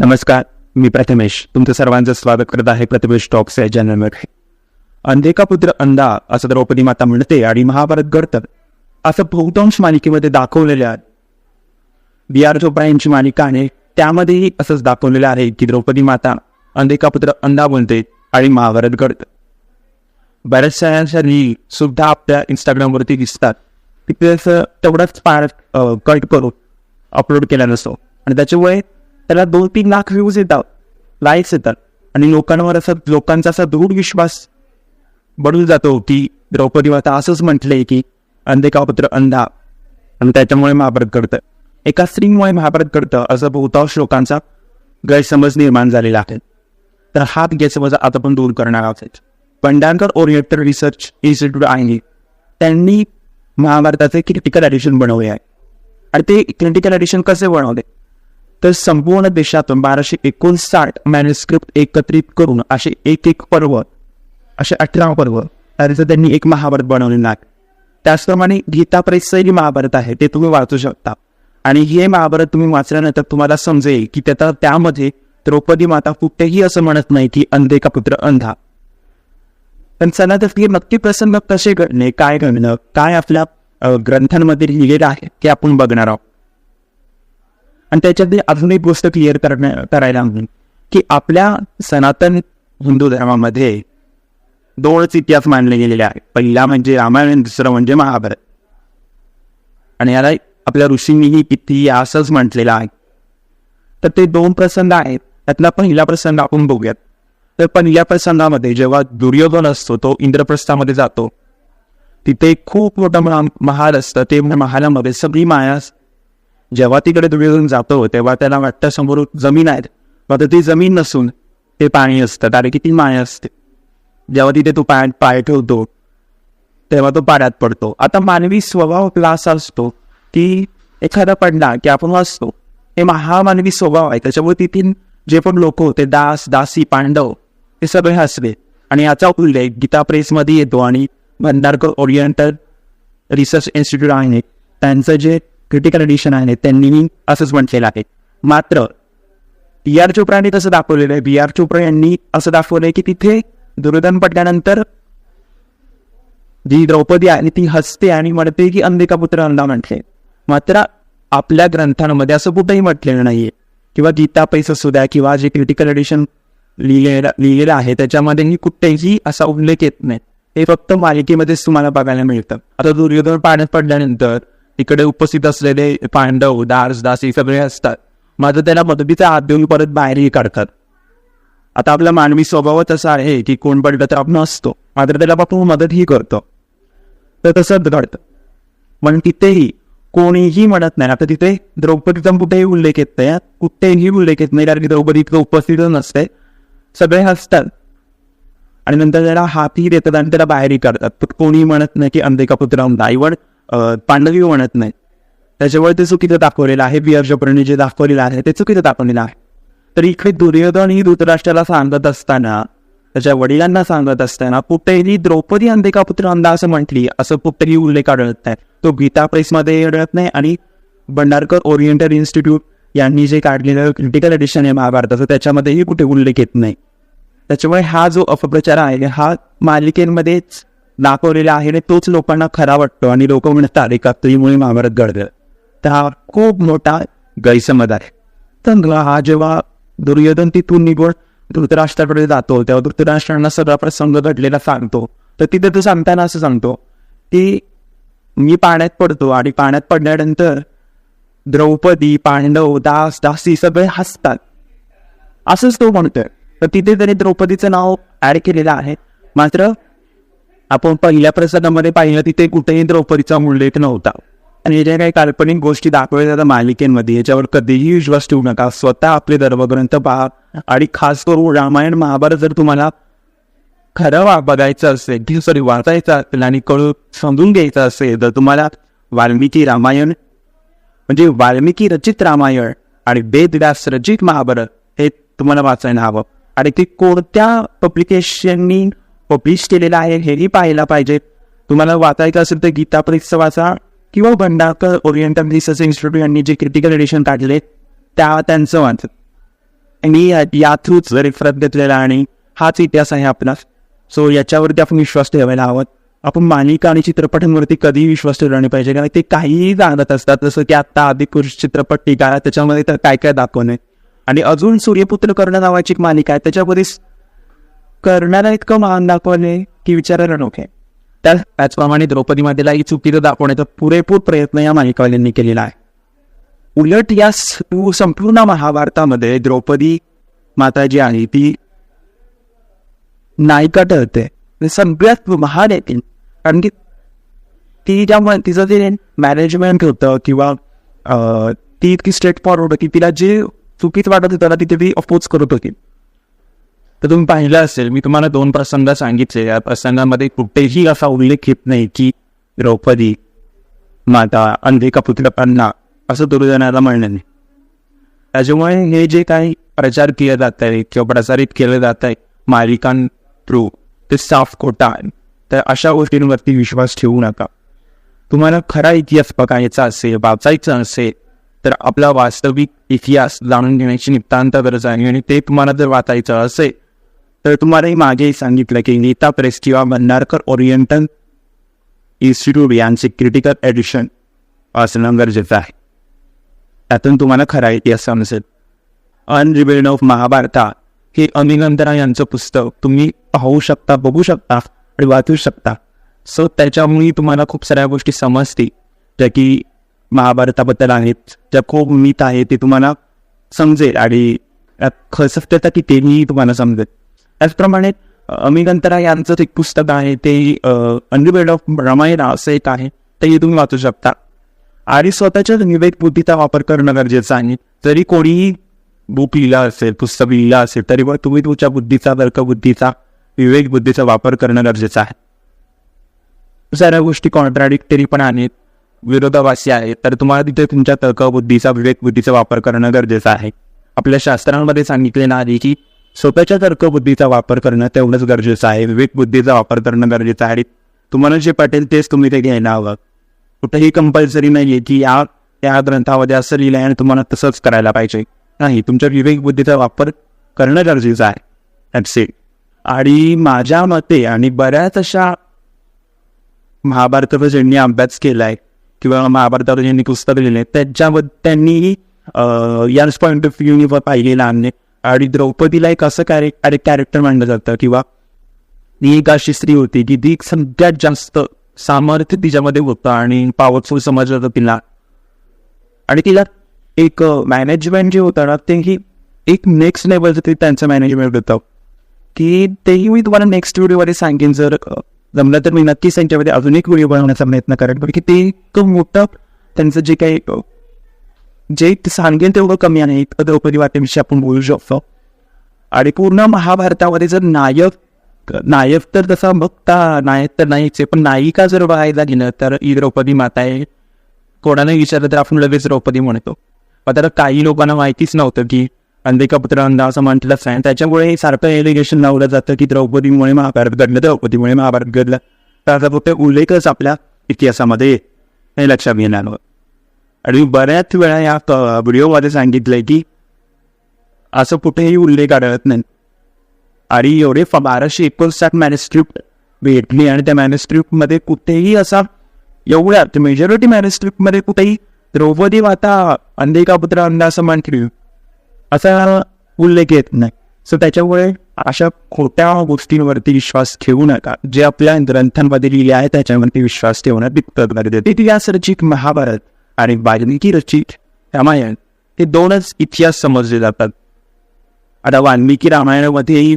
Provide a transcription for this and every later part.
नमस्कार मी प्रथमेश. तुमचं सर्वांचं स्वागत करत आहे प्रथमेश टॉक्स या चॅनलमध्ये. अंधेका पुत्र अंधा असं द्रौपदी माता म्हणते आणि महाभारत घडतं. असं बहुतांश मालिकेमध्ये दाखवलेले आहे. बी आर चोप्रा यांची मालिका आहे त्यामध्येही असंच दाखवलेलं आहे की द्रौपदी माता अंधेका पुत्र अंधा बोलते आणि महाभारत घडतं. बऱ्याचशा अशा रील सुद्धा आपल्या इंस्टाग्रामवरती दिसतात. तिथे असं तेवढाच पार कट करून अपलोड केला नसतो. आणि त्याच्यामुळे त्याला दोन तीन लाख व्ह्यूज येतात लाईक्स येतात. आणि लोकांवर असं लोकांचा असा दृढ विश्वास बनून जातो की द्रौपदी माता असंच म्हटलंय की अंधेका पुत्र अंधा. आणि त्याच्यामुळे महाभारत घडतं. एका स्त्रीमुळे महाभारत घडतं असं बहुतांश लोकांचा गैरसमज निर्माण झालेला आहे. तर हा गैरसमज आता आपण दूर करणार आहोत. पंढारकर ओरिएंटल रिसर्च इन्स्टिट्यूट आहे. त्यांनी महाभारताचे क्रिटिकल एडिशन बनवले आहे. आणि ते क्रिटिकल एडिशन कसे बनवले? तर संपूर्ण देशातून बाराशे एकोणसाठ मॅन्युस्क्रिप्ट एकत्रित करून असे एक एक पर्व असे अठरा पर्व त्याचं त्यांनी एक महाभारत बनवलेलं आहे. त्याचप्रमाणे गीता प्रेसचंही महाभारत आहे ते तुम्ही वाचू शकता. आणि हे महाभारत तुम्ही वाचल्यानंतर तुम्हाला समजेल की त्याचा त्यामध्ये द्रौपदी माता कुठेही असं म्हणत नाही की अंधे का पुत्र अंधा. पण चला तर हे नक्की प्रसंग कसे घडणे काय घडणं काय आपल्या ग्रंथांमध्ये लिहिलेलं आहे ते आपण बघणार आहोत. आणि त्याच्यातली अजून एक गोष्ट क्लिअर करण्या करायला हवी. की आपल्या सनातन हिंदू धर्मामध्ये दोनच इतिहास मानले गेलेले आहेत. पहिला म्हणजे रामायण आणि दुसरं म्हणजे महाभारत. आणि याला आपल्या ऋषींनीही इतिहासच म्हटलेला आहे. तर ते दोन प्रसंग आहेत. त्यातला पहिला प्रसंग आपण बघूयात. तर पहिल्या प्रसंगामध्ये जेव्हा दुर्योधन असतो तो इंद्रप्रस्थामध्ये जातो. तिथे खूप मोठं महाल असतं. ते महालामध्ये सगळी माया जेव्हा तिकडे दुर्योधन जातो तेव्हा त्याला वाटतं समोर जमीन आहे. मात्र ती जमीन नसून ते पाणी असतं कारण की ती माया असते. जेव्हा तिथे तो पाय पाय ठेवतो तेव्हा तो पाण्यात पडतो. आता मानवी स्वभाव आपला असा असतो की एखादा पडला की आपण वाचतो. हे महामानवी स्वभाव आहे. त्याच्यामुळे तिथील जे पण लोक होते दास दासी पांडव हे सगळे हसले. आणि याचा उल्लेख गीता प्रेसमध्ये येतो आणि भंडारकर ओरिएंटल रिसर्च इन्स्टिट्यूट आहे. त्यांचं जे क्रिटिकल एडिशन आहे त्यांनीही असंच म्हटलेलं आहे. मात्र बी आर चोप्राने तसं दाखवलेलं आहे. बी आर चोप्रा यांनी असं दाखवलंय की तिथे दुर्योधन पडल्यानंतर जी द्रौपदी आहे ती हसते आणि म्हणते की अंबिका पुत्र अंदा म्हटले. मात्र आपल्या ग्रंथांमध्ये असं कुठंही म्हटलेलं नाहीये. किंवा गीता पैस असू द्या किंवा जे क्रिटिकल एडिशन लिहिलेलं लिहिलेलं आहे त्याच्यामध्येही कुठेही असा उल्लेख येत नाही. हे फक्त मालिकेमध्येच तुम्हाला बघायला मिळतं. आता दुर्योधन पाण्यात पडल्यानंतर तिकडे उपस्थित असलेले पांडव दास दासी सगळे असतात. मात्र त्याला मदतीचा हात देऊन परत बाहेरही काढतात. आता आपला मानवी स्वभावच असा आहे की कोण पडलं तर आपण असतो. मात्र त्याला आपण मदतही करतो. तर तसंच घडतं. पण तिथेही कोणीही म्हणत नाही. आता तिथे द्रौपदीचा कुठेही उल्लेख येत नाही. कुठेही उल्लेख येत नाही. कारण की द्रौपदी इथं उपस्थित नसते. सगळे हसतात. आणि नंतर त्याला हातही देतात आणि त्याला बाहेरही काढतात. पण कोणी म्हणत नाही की अंधेका पुत्र नाईवड पांडवी म्हणत नाही. त्याच्यामुळे ते चुकीचं दाखवलेलं आहे. बी. आर. चोप्राने जे दाखवलेलं आहे ते चुकीचं दाखवलेलं आहे. तर इकडे दुर्योधन ही धृतराष्ट्राला सांगत असताना त्याच्या वडिलांना सांगत असताना कुठेही द्रौपदी अंधेका पुत्र अंधा असं म्हटली असं कुठेही उल्लेख आढळत नाही. तो गीता प्रेसमध्ये आढळत नाही आणि भंडारकर ओरिएंटल इन्स्टिट्यूट यांनी जे काढलेलं क्रिटिकल एडिशन आहे महाभारताचं त्याच्यामध्येही कुठे उल्लेख येत नाही. त्याच्यामुळे हा जो अपप्रचार आहे हा मालिकेमध्येच दाखवलेला आहे आणि तोच लोकांना खरा वाटतो आणि लोक म्हणतात एका स्त्रीमुळे महाभारत घडलं तर हा खूप मोठा गैरसमज आहे. तर हा जेव्हा दुर्योधन तिथून निघून धृतराष्ट्राकडे जातो तेव्हा धृतराष्ट्रांना सगळा प्रसंग घडलेला सांगतो. तर तिथे तो सांगताना असं सांगतो की मी पाण्यात पडतो आणि पाण्यात पडल्यानंतर द्रौपदी पांडव दास दासी सगळे हसतात. असंच तो म्हणतोय. तर तिथे त्याने द्रौपदीचं नाव ऍड केलेलं आहे. मात्र आपण पहिल्या प्रसादामध्ये पाहिलं तिथे कुठेही द्रौपदीचा उल्लेख नव्हता. आणि ज्या काही काल्पनिक गोष्टी दाखवल्या जातात मालिकेमध्ये याच्यावर कधीही विश्वास ठेवू नका. स्वतः आपले धर्मग्रंथ पहा. आणि खास करून रामायण महाभारत जर तुम्हाला खरं वा बघायचं असेल सॉरी वाचायचं असेल आणि कळू समजून घ्यायचं असेल तर तुम्हाला वाल्मिकी रामायण म्हणजे वाल्मिकी रचित रामायण आणि वेदव्यास रचित महाभारत हे तुम्हाला वाचायला हवं. आणि ते कोणत्या पब्लिकेशननी पब्लिश केलेलं आहे हेही पाहायला पाहिजे. तुम्हाला वाचायचं असेल तर गीता परीक्षा वाचा किंवा भंडारकर ओरिएंटल रिसर्च इन्स्टिट्यूट यांनी जे क्रिटिकल एडिशन काढले त्या त्यांचं वाचत आणि या- थ्रूच रेफरन्स घेतलेला आणि हाच इतिहास आहे आपला. सो याच्यावरती आपण विश्वास ठेवायला हवा. आपण मालिका आणि चित्रपटांवरती कधीही विश्वास ठेवला नाही पाहिजे कारण ते काहीही जाणत असतात. जसं की आत्ता आदिपुरुष चित्रपट टीका त्याच्यामध्ये तर काय काय दाखवणे आणि अजून सूर्यपुत्र कर्ण नावाची एक मालिका आहे त्याच्यामध्ये करणारा इतकं महान दाखवले की विचारायला नको? त्या त्याचप्रमाणे द्रौपदी मातेलाही चुकीचं दाखवण्याचा पुरेपूर प्रयत्न या मालिकावाल्यांनी केलेला आहे. उलट या संपूर्ण महाभारतामध्ये द्रौपदी माता जी आहे ती नायिका ठरते. सगळ्यात महान आहे ती. कारण की ती ज्या तिचं ते मॅनेजमेंट होतं किंवा अं, ती इतकी स्ट्रेट फॉरवर्ड होती तिला जे चुकीत वाटत होतं ना तिथे ती अपोज करत होती. तर तुम्ही पाहिलं असेल मी तुम्हाला दोन प्रसंग सांगितले. या प्रसंगामध्ये कुठेही असा उल्लेख येत नाही की द्रौपदी माता अंधिका पुत्रकांना असं दुर्जनाला म्हणणं नाही. त्याच्यामुळे हे जे काही प्रचार केलं जात आहे किंवा प्रसारित केलं जात आहे मालिकां थ्रू ते साफ खोटा आहे तर अशा गोष्टींवरती विश्वास ठेवू नका. तुम्हाला खरा इतिहास बघायचा असेल वाचायचा असेल तर आपला वास्तविक इतिहास जाणून घेण्याची नितांत गरज आहे आणि ते तुम्हाला जर वाचायचं असेल तर तुम्हालाही मागेही सांगितलं की नीता प्रेस किंवा मन्नारकर ओरिएंटल इन्स्टिट्यूट यांचे क्रिटिकल एडिशन असणं गरजेचं आहे. त्यातून तुम्हाला खरा इतिहास समजेल. अनरिबिल्ड ऑफ महाभारता हे अमिगंतरा यांचं पुस्तक तुम्ही पाहू शकता बघू शकता आणि वाचू शकता. सो त्याच्यामुळे तुम्हाला खूप साऱ्या गोष्टी समजतील. ज्या की महाभारताबद्दल आहेत ज्या खूप मीत आहे ते तुम्हाला समजेल आणि त्यात खसकता की तेही तुम्हाला समजेल. त्याचप्रमाणे अमिगंतरा यांचं एक पुस्तक आहे ते अनरिबेड ऑफ रमायणा असं एक आहे तेही तुम्ही वाचू शकता. आणि स्वतःच्या विवेक बुद्धीचा वापर करणं गरजेचं आहे. जरी कोणीही बुक लिहिला असेल पुस्तक लिहिला असेल तरी पण तुम्ही तुमच्या बुद्धीचा तर्कबुद्धीचा विवेक बुद्धीचा वापर करणं गरजेचं आहे. साऱ्या गोष्टी कॉन्ट्राडिक्टरी पण आहेत विरोधाभासी आहेत तर तुम्हाला तिथे तुमच्या तर्कबुद्धीचा विवेक बुद्धीचा वापर करणं गरजेचं आहे. आपल्या शास्त्रांमध्ये सांगितलेलं आहे की स्वतःच्या तर्कबुद्धीचा वापर करणं तेवढंच गरजेचं आहे. विवेक बुद्धीचा वापर करणं गरजेचं आहे. आणि तुम्हाला जे पटेल तेच तुम्ही ते घ्यायला हवं. कुठेही कंपल्सरी नाही आहे की या या ग्रंथामध्ये असं लिहिलं आहे आणि तुम्हाला तसंच करायला पाहिजे. नाही तुमच्या विवेक बुद्धीचा वापर करणं गरजेचं आहे. दॅट्स इट आणि माझ्या मते आणि बऱ्याच अशा महाभारतावर ज्यांनी अभ्यास केलाय किंवा महाभारतावर ज्यांनी पुस्तक लिहिले त्यांच्याबद्दल त्यांनी याच पॉईंट ऑफ व्ह्यूनी पाहिलेलं आणि आणि द्रौपदीला एक असं कॅरे कॅरेक्टर मानलं जातं किंवा ती एक अशी स्त्री होती की ती सगळ्यात जास्त सामर्थ्य तिच्यामध्ये होतं आणि पॉवरफुल समजलं जातं तिला. आणि तिला एक मॅनेजमेंट जे होतं ना तेही एक नेक्स्ट लेवलचं ते त्यांचं मॅनेजमेंट होतं. की तेही मी तुम्हाला नेक्स्ट व्हिडिओमध्ये सांगेन जर जमलं तर मी नक्कीच त्यांच्यामध्ये अजून एक व्हिडिओ बनवण्याचा प्रयत्न करेन. कारण की ते एक मोठं त्यांचं जे काही जे ते सांगेन तेवढं कमी आहे. द्रौपदी वाटेविषयी आपण बोलू शकतो. आणि पूर्ण महाभारतामध्ये जर नायक नायक तर तसा बघता नायक तर नाहीच आहे पण नायिका जर बघायला गेलं तर ही द्रौपदी माता आहे. कोणाला विचारलं तर आपण लगेच द्रौपदी म्हणतो. पण आता काही लोकांना माहितीच नव्हतं की अंबिका पुत्र असं म्हटलंच नाही. त्याच्यामुळे हे सारखं एलिगेशन लावलं जातं की द्रौपदीमुळे महाभारत घडलं द्रौपदीमुळे महाभारत घडलं. तर आता फक्त उल्लेखच आपल्या इतिहासामध्ये हे लक्षात घेणार आणि आणि बऱ्याच वेळा या क- व्हिडिओमध्ये सांगितलंय की असं कुठेही उल्लेख आढळत नाही. आणि एवढे फ- बाराशे एकोणसाठ मॅनेस्क्रिप्ट भेटली आणि त्या मॅनेस्क्रिप्टमध्ये कुठेही असा एवढ्या मेजॉरिटी मॅनेस्क्रिप्टमध्ये कुठेही द्रौपदी माता अंधेका पुत्र अंधा असं म्हटली असा उल्लेख येत नाही. सो त्याच्यामुळे अशा खोट्या गोष्टींवरती विश्वास ठेवू नका. जे आपल्या ग्रंथांमध्ये लिहिले आहे त्याच्यावरती विश्वास ठेवणं तितकं गरजेचं इतिहास रचित महाभारत. आणि वाल्मिकी रचित रामायण हे दोनच इतिहास समजले जातात. आता वाल्मिकी रामायणामध्येही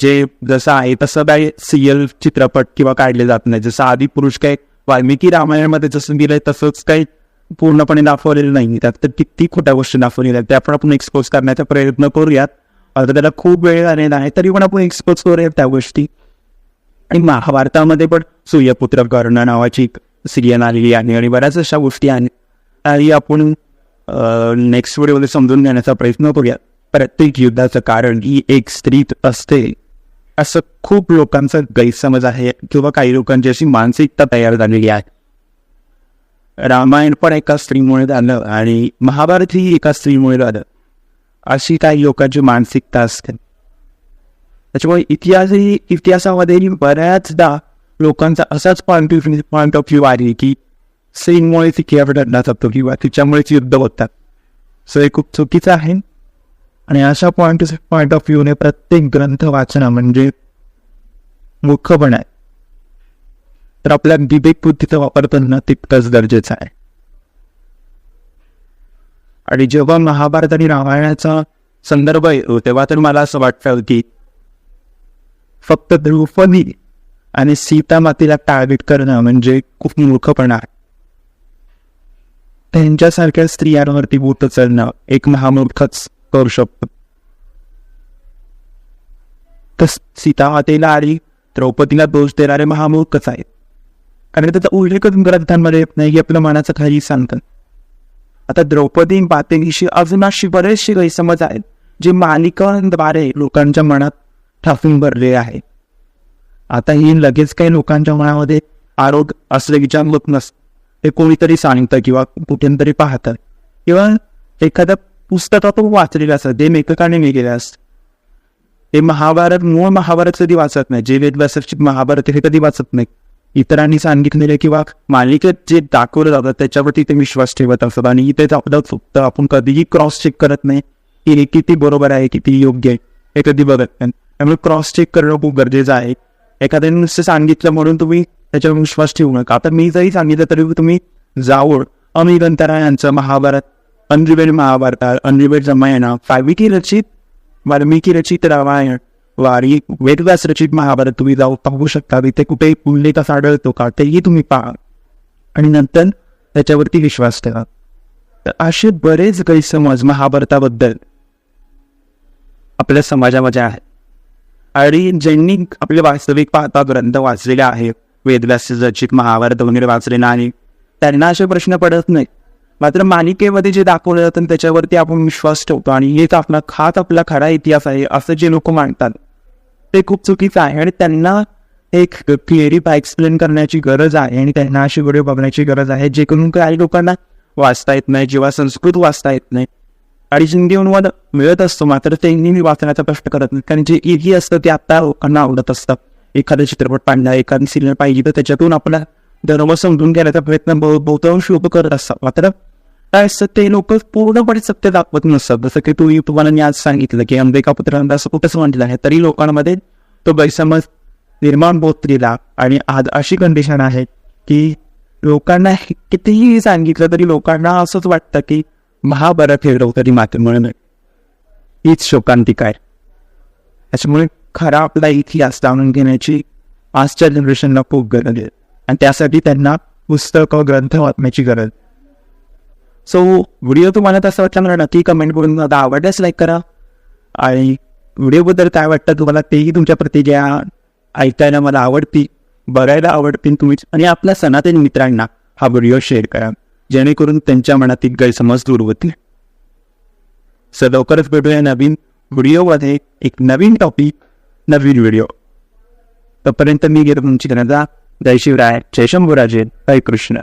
जे जसं आहे तसं काय सिरियल चित्रपट किंवा काढले जात नाही. जसं आदि पुरुष काय वाल्मिकी रामायणामध्ये जसं दिलंय तसंच काही पूर्णपणे दाखवलेलं नाही. त्यात तर किती खोट्या गोष्टी दाखवलेल्या आहेत. त्या पण आपण एक्सपोज करण्याचा प्रयत्न करूयात. आता त्याला खूप वेळ आलेला आहे तरी पण आपण एक्सपोज करूयात त्या गोष्टी. आणि महाभारतामध्ये पण सूर्यपुत्र कर्ण नावाची सिरियन आलेली आहे आणि बऱ्याच अशा गोष्टी आणि आपण नेक्स्ट व्हिडिओमध्ये समजून घेण्याचा प्रयत्न करूया. प्रत्येक युद्धाचं कारण ही एक स्त्री असते. असं खूप लोकांचा गैरसमज आहे किंवा काही लोकांची अशी मानसिकता तयार झालेली आहे. रामायण पण एका स्त्रीमुळे झालं आणि महाभारत ही एका स्त्रीमुळे झालं. अशी काही लोकांची मानसिकता असते. त्याच्यामुळे इतिहासही इतिहासामध्ये बऱ्याचदा लोकांचा असाच point of point of view आहे की सेनमुळे ती खेळ जातो किंवा तिच्यामुळेच युद्ध होतात. सो हे खूप चुकीचं आहे. आणि अशा पॉइंट पॉईंट ऑफ व्ह्यूने प्रत्येक ग्रंथ वाचणं म्हणजे मूर्खपण आहे. तर आपल्या विवेक बुद्धीचा वापर करणं तितकंच गरजेचं आहे. आणि जेव्हा महाभारत आणि रामायणाचा संदर्भ येतो तेव्हा तर मला असं वाटतं की फक्त द्रौपदी आणि सीता मातेला टार्गेट करणं म्हणजे खूप मूर्खपणा. आहे त्यांच्यासारख्या स्त्रियांवरती बोट चढणं एक महामूर्खच करू शकतो तर सीता मातेला आणि द्रौपदीला दोष देणारे महामूर्खच आहेत. कारण त्याचा उल्लेख ग्रंथांमध्ये येत नाही की आपल्या मनाचं काही सांगतात आता द्रौपदी मातेविषयी अजून अशी बरेचसे गैरसमज आहेत जे मालिकांद्वारे लोकांच्या मनात ठाकून भरले आहे आता ही लगेच काही लोकांच्या मनामध्ये आरोग्य असले विचार होत नसत हे कोणीतरी सांगतं किंवा कुठेतरी पाहतं. किंवा एखाद्या पुस्तकातून वाचलेलं असतं ते लेखकाने लिहिलेलं असतं. ते महाभारत मूळ महाभारत कधी वाचत नाही जे वेदव्यासरचित महाभारत हे कधी वाचत नाही. इतरांनी सांगितलेले किंवा मालिकेत जे दाखवलं जातं त्याच्यावरती ते विश्वास ठेवत असतात आणि इथे आपलं चुकतं आपण कधीही क्रॉस चेक करत नाही की हे किती बरोबर आहे किती योग्य आहे हे कधी बघत नाही. त्यामुळे क्रॉस चेक करणं खूप गरजेचं आहे. एखाद्याने नुसतं सांगितलं म्हणून तुम्ही त्याच्यावर विश्वास ठेवू नका. आता मी जरी सांगितलं तरी तुम्ही जावळ अमिगंतरा यांचं महाभारत अनरिवेड महाभारत अनरिवेड रामायण फायविकी रचित वाल्मिकी रचित रामायण वारी वेदव्यास रचित महाभारत तुम्ही जाऊ पाहू शकता. तिथे कुठे उल्लेख असा आढळतो का तेही तुम्ही पहा. आणि नंतर त्याच्यावरती विश्वास ठेवा. तर असे बरेच गैरसमज महाभारताबद्दल आपल्या समाजामध्ये आहेत. आणि ज्यांनी आपले वास्तविक पाहता ग्रंथ वाचलेले आहे वेदव्यास रचित महाभारत वगैरे वाचलेला आहे त्यांना असे प्रश्न पडत नाही मात्र मालिकेमध्ये जे दाखवलं जातं त्याच्यावरती आपण विश्वास ठेवतो आणि हेच आपला खात आपला खरा इतिहास आहे असं जे लोक मांडतात ते खूप चुकीचं आहे आणि त्यांना एक क्लिअरिफाय एक्सप्लेन करण्याची गरज आहे आणि त्यांना अशी व्हिडिओ बघण्याची गरज आहे जे करून काही लोकांना वाचता येत नाही जेव्हा संस्कृत वाचता येत नाही. आणि हिंदी अनुवाद मिळत असतो मात्र ते नेहमी वाचण्याचा प्रश्न करत नाही कारण जे इझी असतं ते आता लोकांना आवडत असतं. एखादा चित्रपट पाहिला एखादी सिरियल पाहिजे तर त्याच्यातून आपला धर्म समजून घेण्याचा प्रयत्न बहुतांश लोक करत असतात. मात्र काय असतं ते लोक पूर्णपणे सत्य दाखवत नसतात. जसं की तुम्ही तुम्हाला आज सांगितलं की अंबिका पुत्रांना असं कुठंच म्हटलं आहे तरी लोकांमध्ये तो गैरसमज निर्माण होत गेला. आणि आज अशी कंडिशन आहे की लोकांना कितीही सांगितलं तरी लोकांना असंच वाटतं की महाभारत हे द्रौपदी मातेमुळे नाही. हीच शोकांतिका आहे. त्याच्यामुळे खरा आपला इतिहास जाणून घेण्याची आजच्या जनरेशनला खूप गरज आहे. आणि त्यासाठी त्यांना पुस्तकं ग्रंथ वाचण्याची गरज सो व्हिडिओ तुम्हाला तसं वाटलं मला नक्की कमेंट करून आता आवडल्यास लाईक करा. आणि व्हिडिओबद्दल काय वाटतं तुम्हाला तेही तुमच्या प्रतिक्रिया ऐकायला मला आवडती बघायला आवडतील तुम्ही आणि आपल्या सनातन मित्रांना हा व्हिडिओ शेअर करा. जेणेकरून त्यांच्या मनातील गैरसमज दूर होतील. सर लवकरच भेटूया नवीन व्हिडिओमध्ये एक नवीन टॉपिक नवीन व्हिडिओ. तोपर्यंत मी गेलो तुमची गरजा जय शिवराय जय शंभूराजे जय कृष्ण.